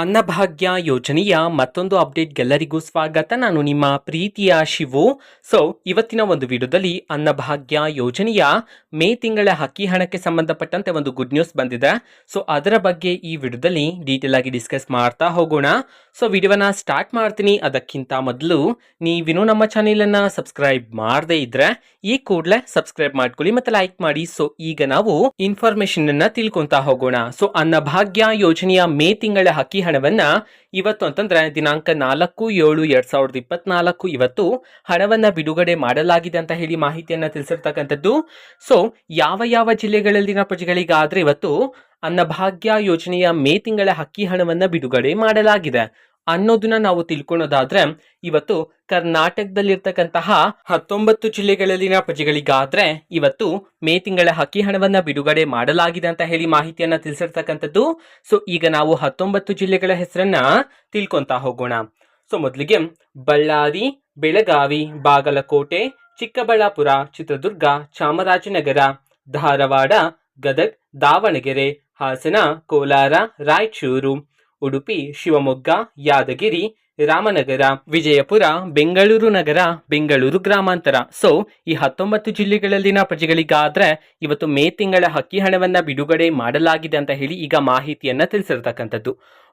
ಅನ್ನಭಾಗ್ಯ ಯೋಜನೆಯ ಮತ್ತೊಂದು ಅಪ್ಡೇಟ್ಗೆಲ್ಲರಿಗೂ ಸ್ವಾಗತ. ನಾನು ನಿಮ್ಮ ಪ್ರೀತಿಯ ಶಿವು. ಸೊ ಇವತ್ತಿನ ಒಂದು ವಿಡಿಯೋದಲ್ಲಿ ಅನ್ನಭಾಗ್ಯ ಯೋಜನೆಯ ಮೇ ತಿಂಗಳ ಅಕ್ಕಿ ಹಣಕ್ಕೆ ಸಂಬಂಧಪಟ್ಟಂತೆ ಒಂದು ಗುಡ್ ನ್ಯೂಸ್ ಬಂದಿದೆ. ಸೊ ಅದರ ಬಗ್ಗೆ ಈ ವಿಡಿಯೋದಲ್ಲಿ ಡೀಟೇಲ್ ಆಗಿ ಡಿಸ್ಕಸ್ ಮಾಡ್ತಾ ಹೋಗೋಣ. ಸೊ ವಿಡಿಯೋನ ಸ್ಟಾರ್ಟ್ ಮಾಡ್ತೀನಿ. ಅದಕ್ಕಿಂತ ಮೊದಲು ನೀವಿನ್ನೂ ನಮ್ಮ ಚಾನೆಲನ್ನು ಸಬ್ಸ್ಕ್ರೈಬ್ ಮಾಡದೇ ಇದ್ರೆ ಈ ಕೂಡಲೇ ಸಬ್ಸ್ಕ್ರೈಬ್ ಮಾಡ್ಕೊಳ್ಳಿ ಮತ್ತೆ ಲೈಕ್ ಮಾಡಿ. ಸೊ ಈಗ ನಾವು ಇನ್ಫಾರ್ಮೇಶನ್ ಅನ್ನ ತಿಳ್ಕೊಂತಾ ಹೋಗೋಣ. ಸೊ ಅನ್ನಭಾಗ್ಯ ಯೋಜನೆಯ ಮೇ ತಿಂಗಳ ಅಕ್ಕಿ ಹಣವನ್ನ ಇವತ್ತು ಅಂತಂದ್ರೆ ದಿನಾಂಕ ನಾಲ್ಕು ಏಳು ಎರಡ್ ಸಾವಿರದ ಇಪ್ಪತ್ನಾಲ್ಕು ಇವತ್ತು ಹಣವನ್ನ ಬಿಡುಗಡೆ ಮಾಡಲಾಗಿದೆ ಅಂತ ಹೇಳಿ ಮಾಹಿತಿಯನ್ನ ತಿಳಿಸಿರ್ತಕ್ಕಂಥದ್ದು. ಸೊ ಯಾವ ಯಾವ ಜಿಲ್ಲೆಗಳಲ್ಲಿನ ಪ್ರಜೆಗಳಿಗಾದ್ರೆ ಇವತ್ತು ಅನ್ನಭಾಗ್ಯ ಯೋಜನೆಯ ಮೇ ತಿಂಗಳ ಹಕ್ಕಿ ಹಣವನ್ನ ಬಿಡುಗಡೆ ಮಾಡಲಾಗಿದೆ. ಅನ್ನೋದನ್ನ ನಾವು ತಿಳ್ಕೊಳ್ಳೋದಾದ್ರೆ ಇವತ್ತು ಕರ್ನಾಟಕದಲ್ಲಿರ್ತಕ್ಕಂತಹ ಹತ್ತೊಂಬತ್ತು ಜಿಲ್ಲೆಗಳಲ್ಲಿನ ಪ್ರಜೆಗಳಿಗಾದ್ರೆ ಇವತ್ತು ಮೇ ತಿಂಗಳ ಹಕ್ಕಿ ಹಣವನ್ನ ಬಿಡುಗಡೆ ಮಾಡಲಾಗಿದೆ ಅಂತ ಹೇಳಿ ಮಾಹಿತಿಯನ್ನ ತಿಳಿಸಿರ್ತಕ್ಕಂಥದ್ದು. ಸೊ, ಈಗ ನಾವು ಹತ್ತೊಂಬತ್ತು ಜಿಲ್ಲೆಗಳ ಹೆಸರನ್ನ ತಿಳ್ಕೊಂತಾ ಹೋಗೋಣ. ಸೊ, ಮೊದಲಿಗೆ ಬಳ್ಳಾರಿ, ಬೆಳಗಾವಿ, ಬಾಗಲಕೋಟೆ, ಚಿಕ್ಕಬಳ್ಳಾಪುರ, ಚಿತ್ರದುರ್ಗ, ಚಾಮರಾಜನಗರ, ಧಾರವಾಡ, ಗದಗ್, ದಾವಣಗೆರೆ, ಹಾಸನ, ಕೋಲಾರ, ರಾಯಚೂರು ಉಡುಪಿ, ಶಿವಮೊಗ್ಗ, ಯಾದಗಿರಿ, ರಾಮನಗರ, ವಿಜಯಪುರ, ಬೆಂಗಳೂರು ನಗರ, ಬೆಂಗಳೂರು ಗ್ರಾಮಾಂತರ. ಸೊ ಈ ಹತ್ತೊಂಬತ್ತು ಜಿಲ್ಲೆಗಳಲ್ಲಿನ ಪ್ರಜೆಗಳಿಗಾದ್ರೆ ಇವತ್ತು ಮೇ ತಿಂಗಳ ಹಕ್ಕಿ ಹಣವನ್ನ ಬಿಡುಗಡೆ ಮಾಡಲಾಗಿದೆ ಅಂತ ಹೇಳಿ ಈಗ ಮಾಹಿತಿಯನ್ನು ತಿಳಿಸಿರ್ತಕ್ಕಂಥದ್ದು.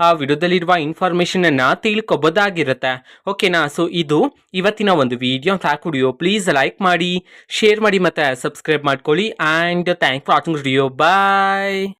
ಆ ವಿಡಿಯೋದಲ್ಲಿರುವ ಇನ್ಫಾರ್ಮೇಷನ್ ಅನ್ನ ತಿಳ್ಕೊಬೋದಾಗಿರುತ್ತೆ. ಓಕೆನಾ ಸೊ ಇದು ಇವತ್ತಿನ ಒಂದು ವಿಡಿಯೋ ವಿಡಿಯೋ ಪ್ಲೀಸ್ ಲೈಕ್ ಮಾಡಿ ಶೇರ್ ಮಾಡಿ ಮತ್ತೆ ಸಬ್ಸ್ಕ್ರೈಬ್ ಮಾಡ್ಕೊಳ್ಳಿ and thank for watching video bye